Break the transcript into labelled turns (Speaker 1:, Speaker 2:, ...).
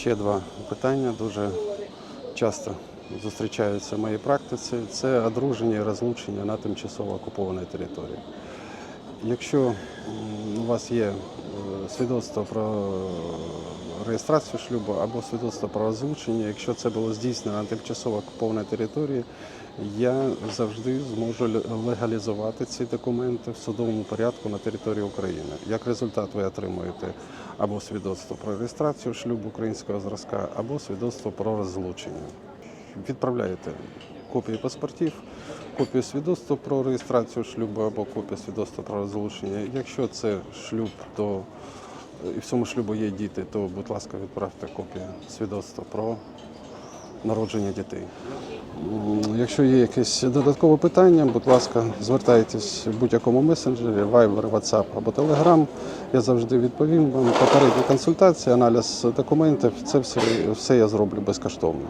Speaker 1: Ще два питання дуже часто зустрічаються в моїй практиці. Це одруження і розлучення на тимчасово окупованій території. Якщо у вас є е, свідоцтво про реєстрацію шлюбу або свідоцтво про розлучення, якщо це було здійснено на тимчасово окупованій території, я завжди зможу легалізувати ці документи в судовому порядку на території України. Як результат, ви отримуєте або свідоцтво про реєстрацію шлюбу українського зразка, або свідоцтво про розлучення. Відправляєте копії паспортів, копію свідоцтва про реєстрацію шлюбу або копію свідоцтва про розлучення. Якщо це шлюб, то і в цьому шлюбу є діти, то, будь ласка, відправте копію свідоцтва про народження дітей. Якщо є якесь додаткове питання, будь ласка, звертайтесь в будь-якому месенджері, Viber, WhatsApp або Telegram. Я завжди відповім вам. Попередні консультації, аналіз документів це все, все я зроблю безкоштовно.